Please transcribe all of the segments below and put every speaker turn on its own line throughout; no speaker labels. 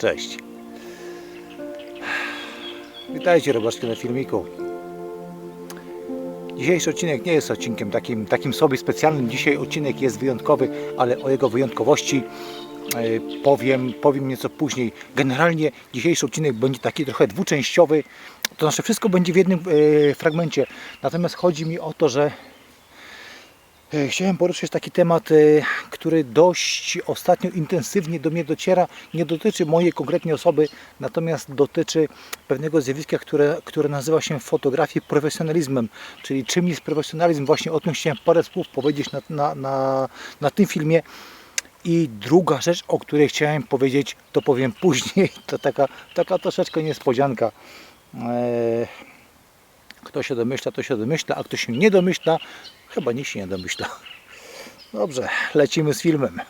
Cześć. Witajcie robaczki na filmiku. Dzisiejszy odcinek nie jest odcinkiem takim, takim sobie specjalnym. Dzisiaj odcinek jest wyjątkowy, ale o jego wyjątkowości e, powiem, powiem nieco później. Generalnie dzisiejszy odcinek będzie taki trochę dwuczęściowy. To znaczy wszystko będzie w jednym e, fragmencie. Natomiast chodzi mi o to, że Chciałem poruszyć taki temat, e, który dość ostatnio intensywnie do mnie dociera. Nie dotyczy mojej konkretnie osoby, natomiast dotyczy pewnego zjawiska, które, które nazywa się fotografię profesjonalizmem. Czyli czym jest profesjonalizm? Właśnie o tym chciałem parę słów powiedzieć na, na, na, na tym filmie. I druga rzecz, o której chciałem powiedzieć, to powiem później. To taka, taka troszeczkę niespodzianka. Eee, kto się domyśla, to się domyśla, a kto się nie domyśla, chyba nikt się nie domyśla. Dobrze, lecimy z filmem.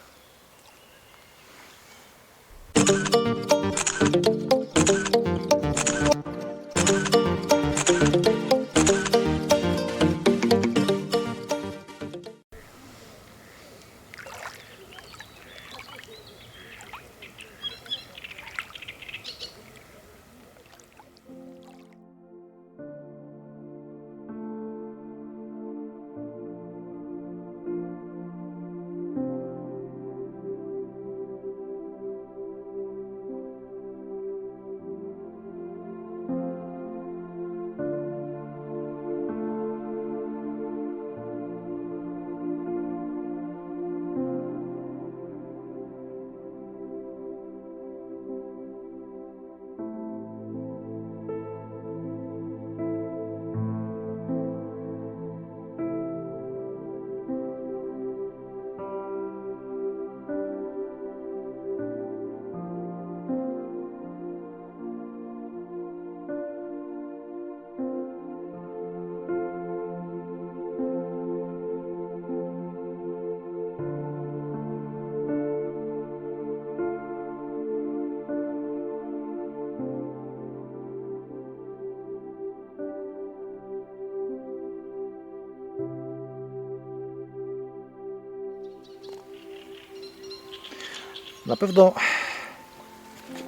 Na pewno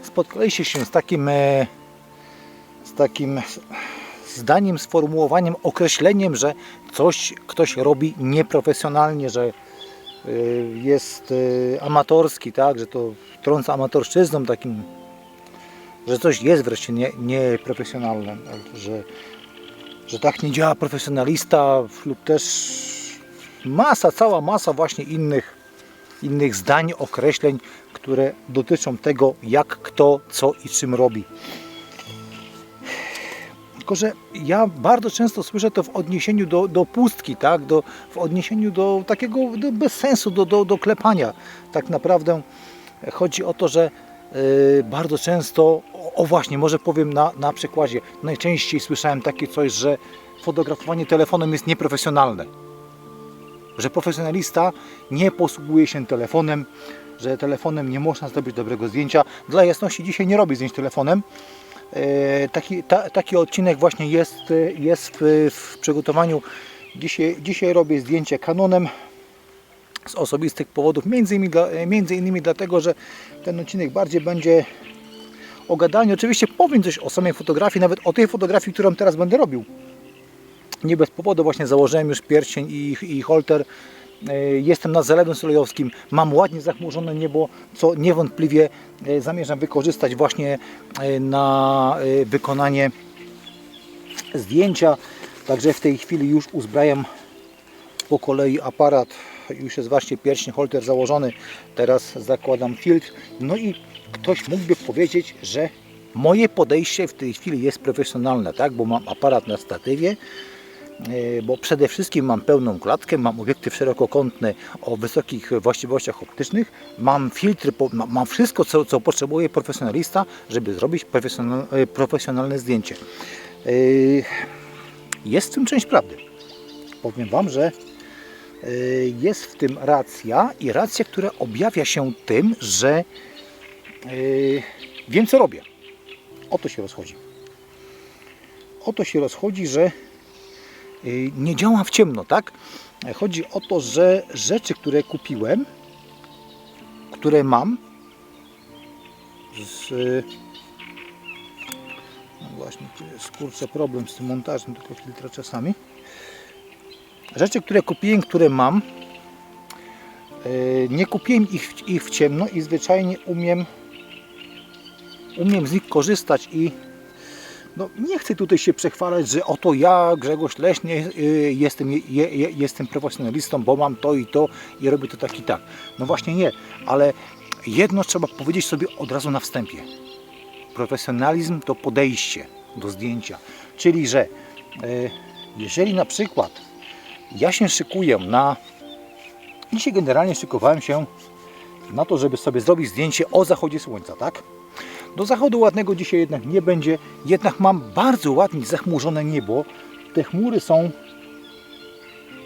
spotkaliście się z takim, e, z takim zdaniem, sformułowaniem, określeniem, że coś ktoś robi nieprofesjonalnie, że e, jest e, amatorski, tak, że to trąca amatorszczyzną takim, że coś jest wreszcie nie, nieprofesjonalne, że, że tak nie działa profesjonalista lub też masa, cała masa właśnie innych innych zdań, określeń, które dotyczą tego, jak kto, co i czym robi. Tylko, że ja bardzo często słyszę to w odniesieniu do, do pustki, tak? do, w odniesieniu do takiego do, bez sensu, do, do, do klepania. Tak naprawdę chodzi o to, że yy, bardzo często, o, właśnie, może powiem na, na przykładzie, najczęściej słyszałem takie coś, że fotografowanie telefonem jest nieprofesjonalne że profesjonalista nie posługuje się telefonem, że telefonem nie można zrobić dobrego zdjęcia. Dla jasności dzisiaj nie robię zdjęć telefonem. E, Taki, ta, taki odcinek właśnie jest, e, jest w, w przygotowaniu. Dzisiaj, dzisiaj robię zdjęcie Canonem z osobistych powodów, między innymi, dla, między innymi dlatego, że ten odcinek bardziej będzie o gadaniu. Oczywiście powiem coś o samej fotografii, nawet o tej fotografii, którą teraz będę robił nie bez powodu właśnie założyłem już pierścień i, i holter. E, Jestem nad Zalewem Solejowskim, mam ładnie zachmurzone niebo, co niewątpliwie e, zamierzam wykorzystać właśnie e, na wykonanie zdjęcia. Także w tej chwili już uzbrajam po kolei aparat. Już jest właśnie pierścień holter założony. Teraz zakładam filtr. No i ktoś mógłby powiedzieć, że Moje podejście w tej chwili jest profesjonalne, tak? bo mam aparat na statywie, bo przede wszystkim mam pełną klatkę, mam obiektyw szerokokątny o wysokich właściwościach optycznych, mam filtry, mam wszystko, co, co potrzebuje profesjonalista, żeby zrobić e, profesjonalne zdjęcie. E, Jest w tym część prawdy. Powiem Wam, że jest w tym racja i racja, która objawia się tym, że wiem co robię. O to się rozchodzi. O to się rozchodzi, że nie działam w ciemno, tak? Chodzi o to, że rzeczy, które kupiłem, które mam z no właśnie, tu jest kurczę problem z tym montażem tylko filtra czasami rzeczy, które kupiłem, które mam, yy, nie kupiłem ich, ich w ciemno i zwyczajnie umiem, umiem z nich korzystać i no, nie chcę tutaj się przechwalać, że oto ja, Grzegorz Leśnie, yy, jestem, je, je, jestem profesjonalistą, bo mam to i to i robię to tak i tak. No właśnie nie, ale jedno trzeba powiedzieć sobie od razu na wstępie. Profesjonalizm to podejście do zdjęcia, czyli że yy, jeżeli na przykład ja się szykuję na. Dzisiaj generalnie szykowałem się na to, żeby sobie zrobić zdjęcie o zachodzie słońca, tak? Do zachodu ładnego dzisiaj jednak nie będzie, jednak mam bardzo ładnie zachmurzone niebo. Te chmury są.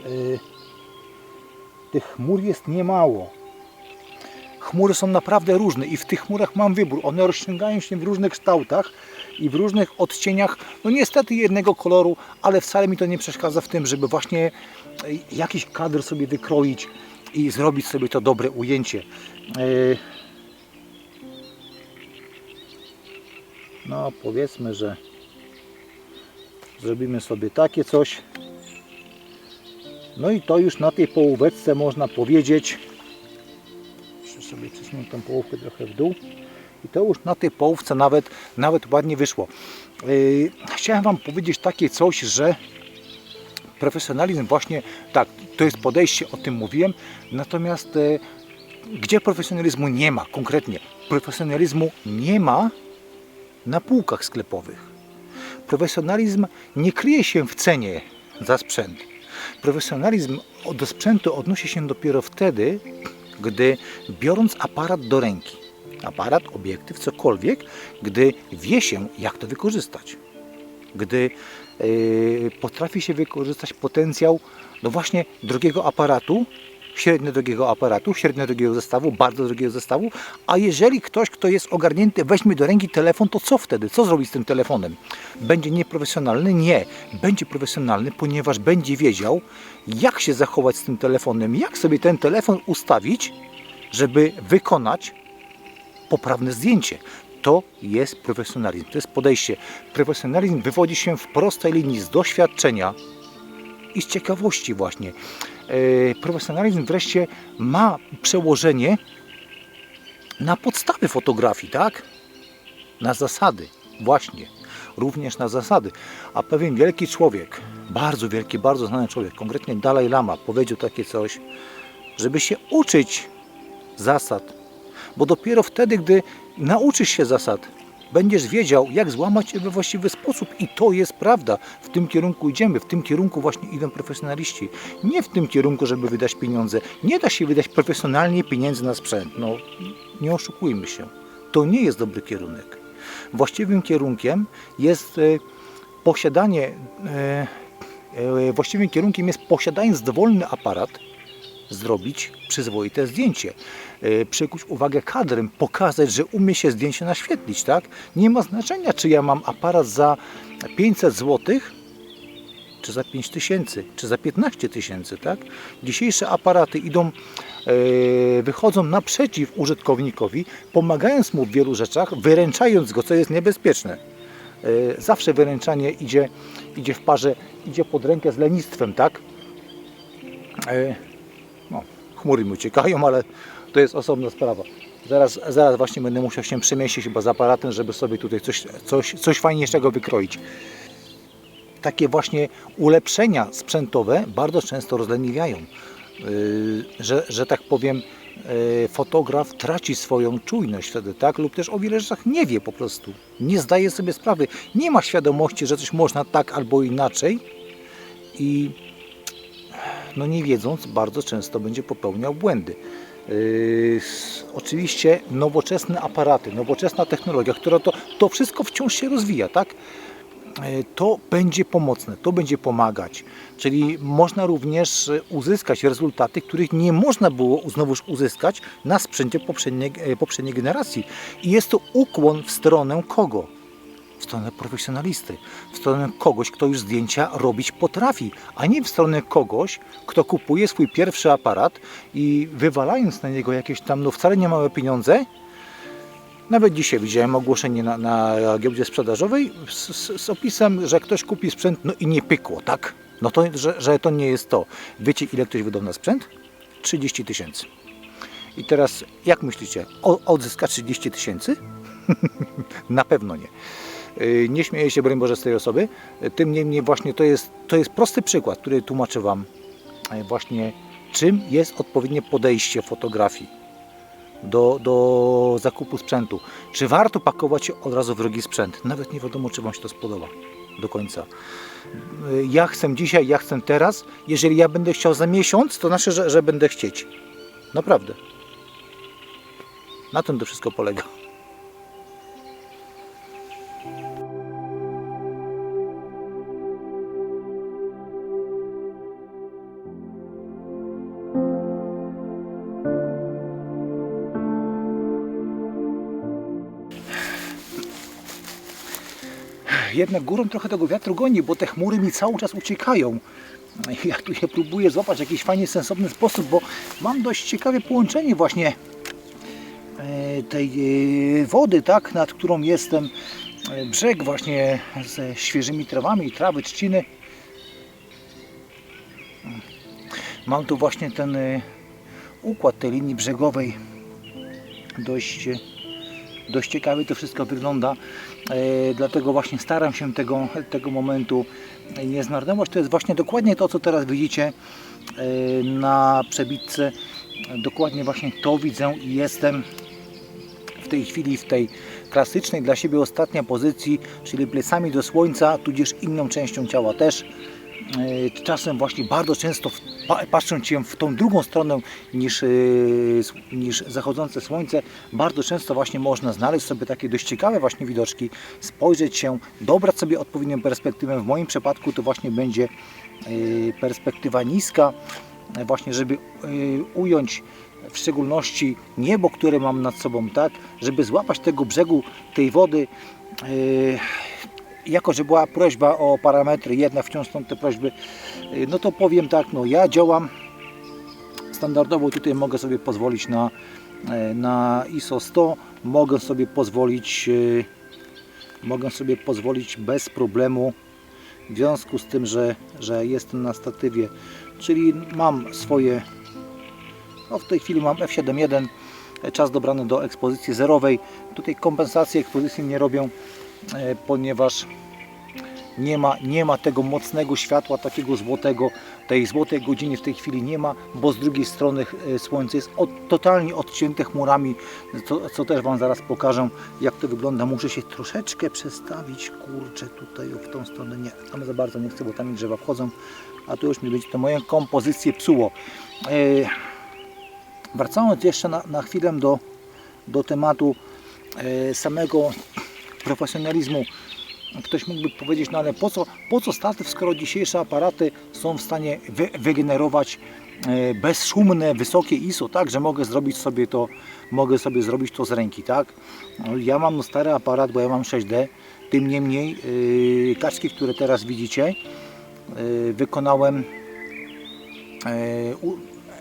Yy, tych chmur jest niemało. Chmury są naprawdę różne i w tych chmurach mam wybór. One rozciągają się w różnych kształtach i w różnych odcieniach, no niestety jednego koloru, ale wcale mi to nie przeszkadza w tym, żeby właśnie e, jakiś kadr sobie wykroić i zrobić sobie to dobre ujęcie. E, No powiedzmy, że zrobimy sobie takie coś. No i to już na tej połóweczce można powiedzieć. Muszę sobie przesunąć tą połówkę trochę w dół. I to już na tej połówce nawet, nawet ładnie wyszło. Yy, chciałem Wam powiedzieć takie coś, że profesjonalizm właśnie, tak, to jest podejście, o tym mówiłem, natomiast e, gdzie profesjonalizmu nie ma konkretnie? Profesjonalizmu nie ma na półkach sklepowych. Profesjonalizm nie kryje się w cenie za sprzęt. Profesjonalizm do sprzętu odnosi się dopiero wtedy, gdy biorąc aparat do ręki, aparat, obiektyw, cokolwiek, gdy wie się, jak to wykorzystać. Gdy yy, potrafi się wykorzystać potencjał no właśnie drogiego aparatu, średnio drogiego aparatu, średnio drogiego zestawu, bardzo drogiego zestawu, a jeżeli ktoś, kto jest ogarnięty, weźmie do ręki telefon, to co wtedy? Co zrobi z tym telefonem? Będzie nieprofesjonalny? Nie. Będzie profesjonalny, ponieważ będzie wiedział, jak się zachować z tym telefonem, jak sobie ten telefon ustawić, żeby wykonać poprawne zdjęcie. To jest profesjonalizm, to jest podejście. Profesjonalizm wywodzi się w prostej linii z doświadczenia i z ciekawości właśnie. E, Profesjonalizm wreszcie ma przełożenie na podstawy fotografii, tak? Na zasady, właśnie. Również na zasady. A pewien wielki człowiek, bardzo wielki, bardzo znany człowiek, konkretnie Dalaj Lama, powiedział takie coś, żeby się uczyć zasad, bo dopiero wtedy, gdy nauczysz się zasad, będziesz wiedział, jak złamać je we właściwy sposób. I to jest prawda. W tym kierunku idziemy, w tym kierunku właśnie idą profesjonaliści. Nie w tym kierunku, żeby wydać pieniądze. Nie da się wydać profesjonalnie pieniędzy na sprzęt. No, nie oszukujmy się. To nie jest dobry kierunek. Właściwym kierunkiem jest e, posiadanie, e, e, właściwym kierunkiem jest posiadając dowolny aparat, zrobić przyzwoite zdjęcie. Yy, Przykuć uwagę kadrem, pokazać, że umie się zdjęcie naświetlić, tak? Nie ma znaczenia, czy ja mam aparat za 500 zł, czy za 5000, czy za 15 tysięcy, tak? Dzisiejsze aparaty idą, yy, wychodzą naprzeciw użytkownikowi, pomagając mu w wielu rzeczach, wyręczając go, co jest niebezpieczne. Yy, Zawsze wyręczanie idzie, idzie w parze, idzie pod rękę z lenistwem, tak? Yy, chmury mi uciekają, ale to jest osobna sprawa. Zaraz, zaraz właśnie będę musiał się przemieścić chyba z aparatem, żeby sobie tutaj coś, coś, coś fajniejszego wykroić. Takie właśnie ulepszenia sprzętowe bardzo często rozleniwiają. Yy, że, że tak powiem, e, fotograf traci swoją czujność wtedy, tak? Lub też o wiele rzeczach nie wie po prostu. Nie zdaje sobie sprawy. Nie ma świadomości, że coś można tak albo inaczej i no nie wiedząc, bardzo często będzie popełniał błędy. Yy, oczywiście nowoczesne aparaty, nowoczesna technologia, która to, to wszystko wciąż się rozwija, tak? Yy, To będzie pomocne, to będzie pomagać. Czyli można również uzyskać rezultaty, których nie można było znowuż uzyskać na sprzęcie poprzedniej, poprzedniej generacji. I jest to ukłon w stronę kogo? W stronę profesjonalisty, w stronę kogoś, kto już zdjęcia robić potrafi, a nie w stronę kogoś, kto kupuje swój pierwszy aparat i wywalając na niego jakieś tam, no wcale nie małe pieniądze, nawet dzisiaj widziałem ogłoszenie na, na giełdzie sprzedażowej z, z, opisem, że ktoś kupi sprzęt, no i nie pykło, tak? No to, że, że to nie jest to. Wiecie, ile ktoś wydał na sprzęt? 30 tysięcy. I teraz, jak myślicie, odzyska 30 tysięcy? na pewno nie. Yy, Nie śmieję się, broń Boże, z tej osoby. Tym niemniej właśnie to jest, to jest prosty przykład, który tłumaczę Wam yy, właśnie czym jest odpowiednie podejście fotografii do, do zakupu sprzętu. Czy warto pakować od razu w drogi sprzęt? Nawet nie wiadomo, czy Wam się to spodoba do końca. Yy, Ja chcę dzisiaj, ja chcę teraz. Jeżeli ja będę chciał za miesiąc, to znaczy, że, że będę chcieć. Naprawdę. Na tym to wszystko polega. Jednak górą trochę tego wiatru goni, bo te chmury mi cały czas uciekają. Ja tu je próbuję złapać w jakiś fajnie sensowny sposób, bo mam dość ciekawe połączenie właśnie e, tej e, wody, tak, nad którą jestem, e, brzeg właśnie ze świeżymi trawami, trawy, trzciny. Mam tu właśnie ten układ tej linii brzegowej dość, dość ciekawie to wszystko wygląda. E, dlatego właśnie staram się tego, tego momentu nie zmarnować. To jest właśnie dokładnie to, co teraz widzicie e, na przebitce. Dokładnie właśnie to widzę i jestem w tej chwili w tej klasycznej dla siebie ostatniej pozycji, czyli plecami do słońca, tudzież inną częścią ciała też. E, Czasem właśnie bardzo często patrząc się w tą drugą stronę niż, e, niż zachodzące słońce, bardzo często właśnie można znaleźć sobie takie dość ciekawe właśnie widoczki, spojrzeć się, dobrać sobie odpowiednią perspektywę. W moim przypadku to właśnie będzie e, perspektywa niska, właśnie żeby ująć w szczególności niebo, które mam nad sobą, tak, żeby złapać tego brzegu tej wody. Jako, że była prośba o parametry, jedna wciąż są te prośby, y, no to powiem tak, no ja działam standardowo, tutaj mogę sobie pozwolić na, e, na ISO 100, mogę sobie pozwolić y, mogę sobie pozwolić bez problemu w związku z tym, że, że jestem na statywie, czyli mam swoje no w tej chwili mam F7.1 e, czas dobrany do ekspozycji zerowej. Tutaj kompensacji ekspozycji nie robią ponieważ nie ma, nie ma tego mocnego światła, takiego złotego, tej złotej godziny w tej chwili nie ma, bo z drugiej strony e, słońce jest od, totalnie odcięte chmurami, co, co też Wam zaraz pokażę, jak to wygląda. Muszę się troszeczkę przestawić, kurczę, tutaj w tą stronę nie, tam za bardzo nie chcę, bo tam mi drzewa wchodzą, a tu już mi będzie to moją kompozycję psuło. E, wracając jeszcze na, na chwilę do, do tematu e, samego profesjonalizmu, ktoś mógłby powiedzieć, no ale po co, po co statyw, skoro dzisiejsze aparaty są w stanie wy, wygenerować e, bezszumne, wysokie ISO, tak, że mogę zrobić sobie to, mogę sobie zrobić to z ręki, tak. No, Ja mam stary aparat, bo ja mam 6D, tym niemniej yy, kaczki, które teraz widzicie, yy, wykonałem e,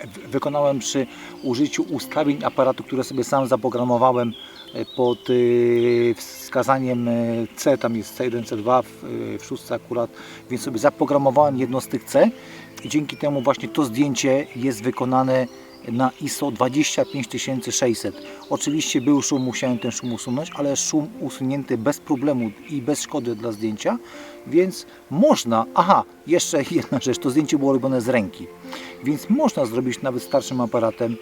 w- wykonałem przy użyciu ustawień aparatu, które sobie sam zaprogramowałem e, pod e, wskazaniem e, C, tam jest C1, C2 w, e, w szóstce akurat, więc sobie zaprogramowałem jedno z tych C i dzięki temu właśnie to zdjęcie jest wykonane na ISO 25600. Oczywiście był szum, musiałem ten szum usunąć, ale szum usunięty bez problemu i bez szkody dla zdjęcia, więc można, aha, jeszcze jedna rzecz, to zdjęcie było robione z ręki, więc można zrobić nawet starszym aparatem.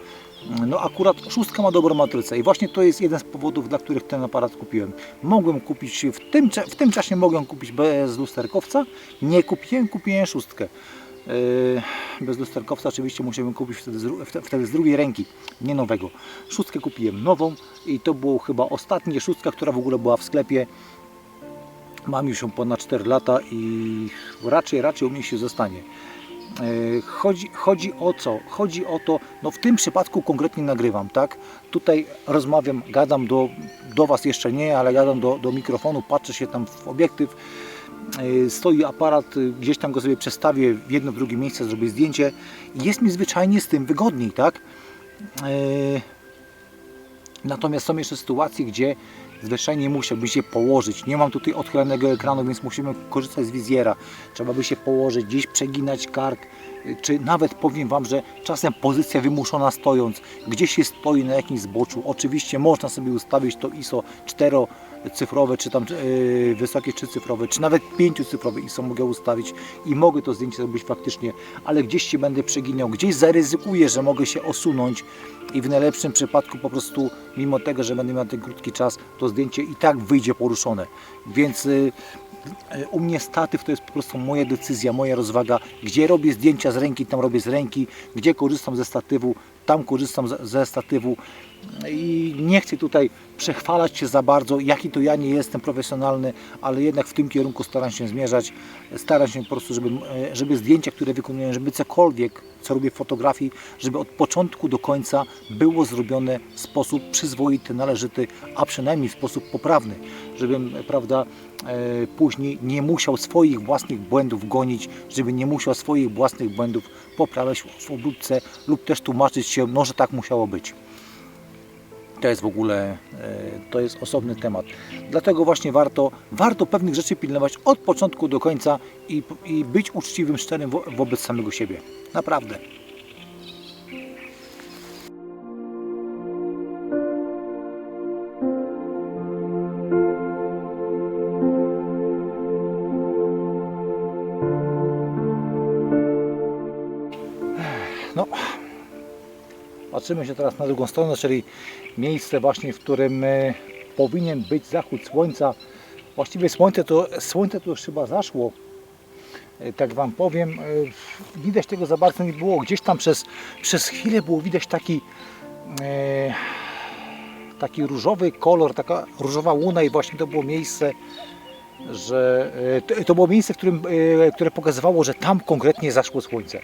No akurat szóstka ma dobrą matrycę i właśnie to jest jeden z powodów, dla których ten aparat kupiłem. Mogłem kupić, w tym, w tym czasie mogłem kupić bez lusterkowca, nie kupiłem, kupiłem szóstkę. Yy, bez lusterkowca oczywiście musiałem kupić wtedy z, wtedy z drugiej ręki, nie nowego. Szóstkę kupiłem nową i to było chyba ostatnia szóstka, która w ogóle była w sklepie. Mam już ją ponad 4 lata i raczej, raczej u mnie się zostanie. Yy, Chodzi, chodzi o co? Chodzi o to, no w tym przypadku konkretnie nagrywam, tak? Tutaj rozmawiam, gadam do, do Was jeszcze nie, ale gadam do, do mikrofonu, patrzę się tam w obiektyw, stoi aparat, yy, gdzieś tam go sobie przestawię w jedno, w drugie miejsce, zrobię zdjęcie i jest mi zwyczajnie z tym wygodniej, tak? Yy, Natomiast są jeszcze sytuacje, gdzie zwyczajnie musiałbym się położyć. Nie mam tutaj odchylonego ekranu, więc musimy korzystać z wizjera. Trzeba by się położyć, gdzieś przeginać kark, y, czy nawet powiem Wam, że czasem pozycja wymuszona stojąc, gdzieś się stoi na jakimś zboczu. Oczywiście można sobie ustawić to ISO 4-cyfrowe, czy tam yy, wysokie 3-cyfrowe, czy nawet 5-cyfrowe ISO mogę ustawić i mogę to zdjęcie zrobić faktycznie, ale gdzieś się będę przeginał, gdzieś zaryzykuję, że mogę się osunąć i w najlepszym przypadku po prostu, mimo tego, że będę miał ten krótki czas, to zdjęcie i tak wyjdzie poruszone. Więc y, y, u mnie statyw to jest po prostu moja decyzja, moja rozwaga. Gdzie robię zdjęcia z ręki, tam robię z ręki. Gdzie korzystam ze statywu, tam korzystam ze, ze statywu. I nie chcę tutaj przechwalać się za bardzo, jaki to ja nie jestem profesjonalny, ale jednak w tym kierunku staram się zmierzać. Staram się po prostu, żeby, e, żeby zdjęcia, które wykonuję, żeby cokolwiek, co robię w fotografii, żeby od początku do końca było zrobione w sposób przyzwoity, należyty, a przynajmniej w sposób poprawny, żebym, prawda, e, później nie musiał swoich własnych błędów gonić, żeby nie musiał swoich własnych błędów poprawiać w obróbce lub też tłumaczyć się, no, że tak musiało być to jest w ogóle e, to jest osobny temat. Dlatego właśnie warto, warto pewnych rzeczy pilnować od początku do końca i, i być uczciwym, szczerym wo, wobec samego siebie. Naprawdę. Patrzymy się teraz na drugą stronę, czyli miejsce właśnie, w którym e, powinien być zachód słońca. Właściwie słońce to, słońce to już chyba zaszło, e, tak Wam powiem. E, Widać tego za bardzo nie było. Gdzieś tam przez, przez chwilę było widać taki taki różowy kolor, taka różowa łuna i właśnie to było miejsce, że to, było miejsce, w którym, które pokazywało, że tam konkretnie zaszło słońce.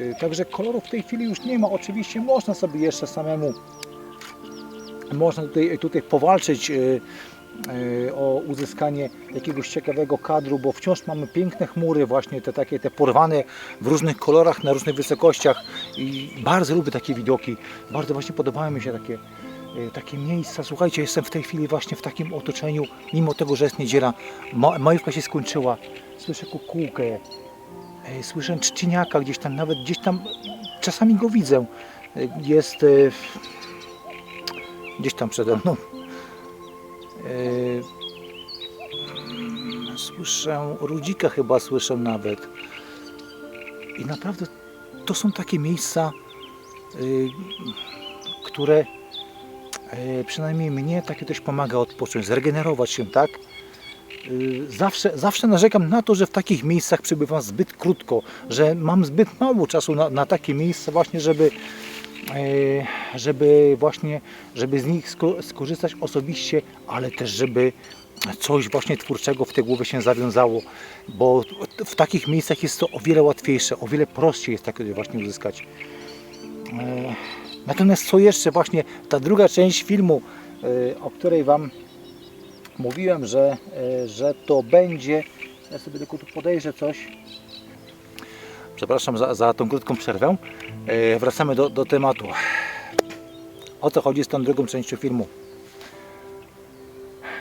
E, Także kolorów w tej chwili już nie ma. Oczywiście można sobie jeszcze samemu można tutaj, tutaj powalczyć e, e, o uzyskanie jakiegoś ciekawego kadru, bo wciąż mamy piękne chmury, właśnie te takie te porwane w różnych kolorach, na różnych wysokościach i bardzo lubię takie widoki. Bardzo właśnie podobają mi się takie, takie miejsca. Słuchajcie, jestem w tej chwili właśnie w takim otoczeniu, mimo tego, że jest niedziela, ma, majówka się skończyła, słyszę kukułkę, słyszę trzciniaka gdzieś tam, nawet gdzieś tam, czasami go widzę. E, Jest e, gdzieś tam przede mną. Mm, Słyszę, Rudzika chyba słyszę nawet. I naprawdę to są takie miejsca, które przynajmniej mnie takie też pomaga odpocząć, zregenerować się, tak? Yy, Zawsze, zawsze narzekam na to, że w takich miejscach przebywam zbyt krótko, że mam zbyt mało czasu na, na takie miejsca właśnie, żeby, e, żeby właśnie, żeby z nich sko- skorzystać osobiście, ale też żeby coś właśnie twórczego w tej głowie się zawiązało, bo w takich miejscach jest to o wiele łatwiejsze, o wiele prościej jest takie właśnie uzyskać. E, Natomiast co jeszcze właśnie ta druga część filmu, e, o której Wam mówiłem, że, e, że to będzie, ja sobie tylko tu podejrzę coś, Przepraszam za, za tą krótką przerwę. E, wracamy do, do tematu. O co chodzi z tą drugą częścią filmu?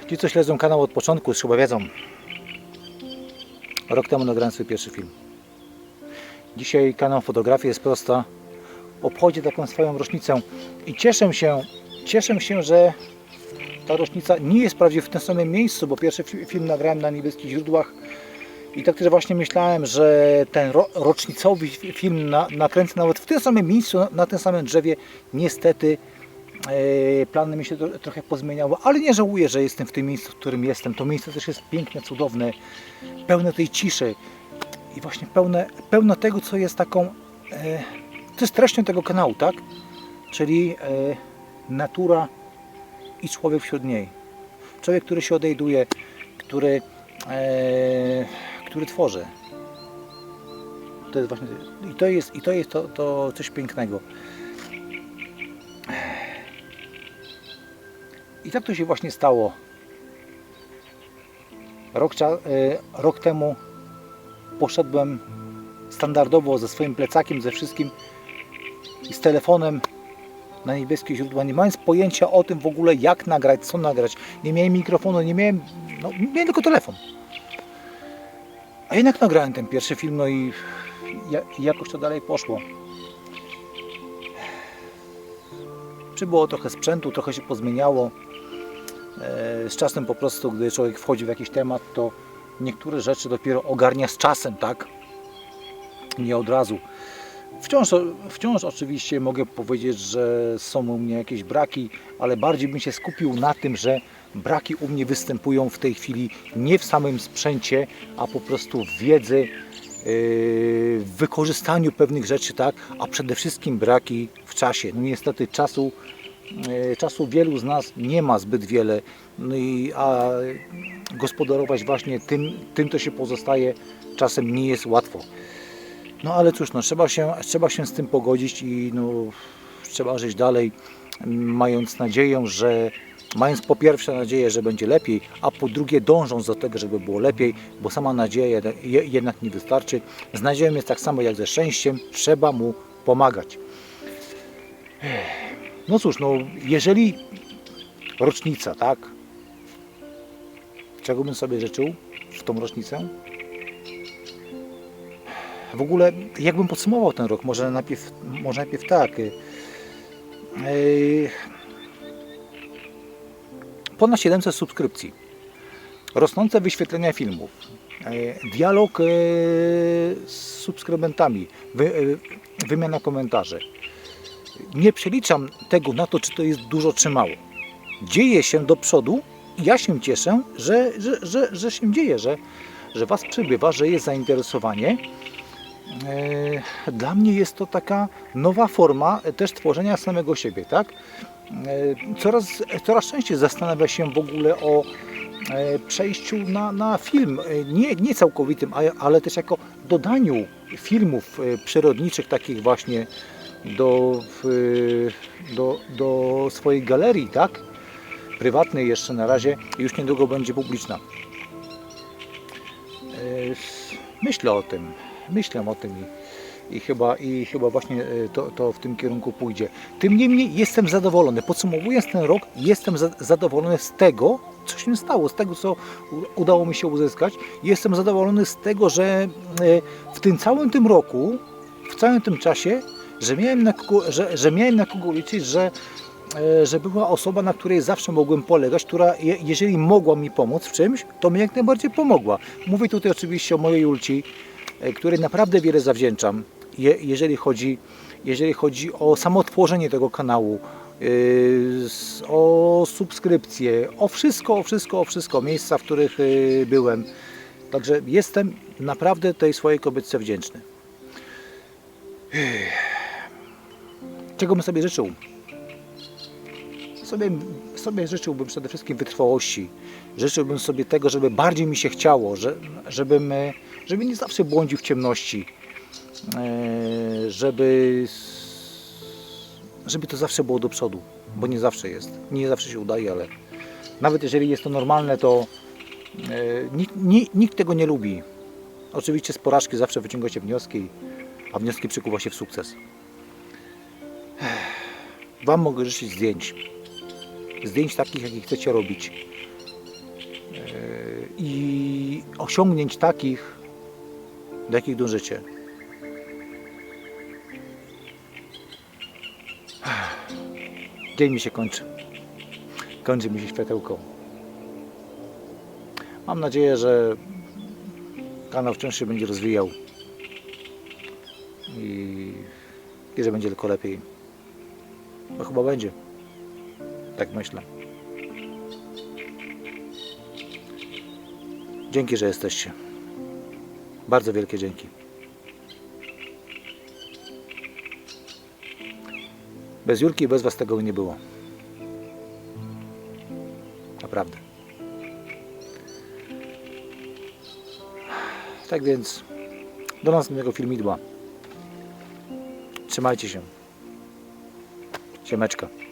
Ci, co śledzą kanał od początku, już chyba wiedzą. Rok temu nagrałem swój pierwszy film. Dzisiaj kanał fotografii jest prosta. obchodzi taką swoją rocznicę i cieszę się, cieszę się, że ta rocznica nie jest prawie w tym samym miejscu, bo pierwszy fi- film nagrałem na niebieskich źródłach i tak też właśnie myślałem, że ten ro, rocznicowy fi- film na, nakręcę nawet w tym samym miejscu, na, na tym samym drzewie. Niestety e, plany mi się tro, trochę pozmieniały, ale nie żałuję, że jestem w tym miejscu, w którym jestem. To miejsce też jest piękne, cudowne, pełne tej ciszy i właśnie pełne, pełne tego, co jest taką, e, co jest treścią tego kanału, tak? Czyli e, natura i człowiek wśród niej. Człowiek, który się odejduje, który, e, który tworzy. To jest właśnie, I to jest, i to, jest to, to coś pięknego. I tak to się właśnie stało. Rok, e, rok temu poszedłem standardowo ze swoim plecakiem, ze wszystkim i z telefonem na niebieskie źródła, nie mając pojęcia o tym w ogóle jak nagrać, co nagrać. Nie miałem mikrofonu, nie miałem, no, miałem tylko telefon. A jednak nagrałem ten pierwszy film, no i ja, i jakoś to dalej poszło. Przybyło trochę sprzętu, trochę się pozmieniało. E, Z czasem po prostu, gdy człowiek wchodzi w jakiś temat, to niektóre rzeczy dopiero ogarnia z czasem, tak? Nie od razu. Wciąż, wciąż oczywiście mogę powiedzieć, że są u mnie jakieś braki, ale bardziej bym się skupił na tym, że braki u mnie występują w tej chwili nie w samym sprzęcie, a po prostu w wiedzy, yy, w wykorzystaniu pewnych rzeczy, tak, a przede wszystkim braki w czasie. No niestety czasu, yy, czasu wielu z nas nie ma zbyt wiele, no i, a gospodarować właśnie tym, tym to się pozostaje, czasem nie jest łatwo. No ale cóż, no, trzeba, się, trzeba się z tym pogodzić i no, trzeba żyć dalej, mając nadzieję, że mając po pierwsze nadzieję, że będzie lepiej, a po drugie dążąc do tego, żeby było lepiej, bo sama nadzieja jed- je- jednak nie wystarczy. Z nadzieją jest tak samo jak ze szczęściem, trzeba mu pomagać. No cóż, no jeżeli rocznica, tak? Czego bym sobie życzył w tą rocznicę? W ogóle, jakbym podsumował ten rok, może najpierw, może najpierw tak. y, y, Ponad 700 subskrypcji, rosnące wyświetlenia filmów, y, dialog z subskrybentami, wy, wymiana komentarzy. Nie przeliczam tego na to, czy to jest dużo, czy mało. Dzieje się do przodu i ja się cieszę, że, że, że, że się dzieje, że, że Was przybywa, że jest zainteresowanie. E, Dla mnie jest to taka nowa forma też tworzenia samego siebie, tak? E, Coraz, coraz częściej zastanawia się w ogóle o e, przejściu na, na film, E, nie, nie całkowitym, ale, też jako dodaniu filmów e, przyrodniczych, takich właśnie do, do, do swojej galerii, tak? Prywatnej jeszcze na razie, już niedługo będzie publiczna. E, Myślę o tym, myślę o tym i, i, chyba, i chyba właśnie e, to, to w tym kierunku pójdzie. Tym niemniej jestem zadowolony. Podsumowując ten rok, jestem za, zadowolony z tego, co się stało, z tego, co udało mi się uzyskać. Jestem zadowolony z tego, że e, w tym całym tym roku, w całym tym czasie, że miałem na kogo, że, że miałem na kogo liczyć, że e, że była osoba, na której zawsze mogłem polegać, która je, jeżeli mogła mi pomóc w czymś, to mi jak najbardziej pomogła. Mówię tutaj oczywiście o mojej Julci, której naprawdę wiele zawdzięczam, je, jeżeli, chodzi, jeżeli chodzi o samo tworzenie tego kanału, s- o subskrypcję, o wszystko, o wszystko, o wszystko, miejsca, w których yy, byłem. Także jestem naprawdę tej swojej kobietce wdzięczny. Czego bym sobie życzył? Sobie, sobie życzyłbym przede wszystkim wytrwałości. Życzyłbym sobie tego, żeby bardziej mi się chciało, że, żebym, e, żeby nie zawsze błądził w ciemności, e, żeby, żeby to zawsze było do przodu, bo nie zawsze jest. Nie zawsze się udaje, ale nawet jeżeli jest to normalne, to e, nikt, ni- nikt tego nie lubi. Oczywiście z porażki zawsze wyciąga się wnioski, a wnioski przykuwa się w sukces. Wam mogę życzyć zdjęć. Zdjęć takich, jakich chcecie robić. Yy, I osiągnięć takich, do jakich dążycie. Dzień mi się kończy. Kończy mi się światełko. Mam nadzieję, że kanał wciąż się będzie rozwijał i, i że będzie tylko lepiej. No chyba będzie. Tak myślę. Dzięki, że jesteście. Bardzo wielkie dzięki. Bez Jurki i bez Was tego by nie było. Naprawdę. Tak więc do następnego filmidła. Trzymajcie się. Siemeczka.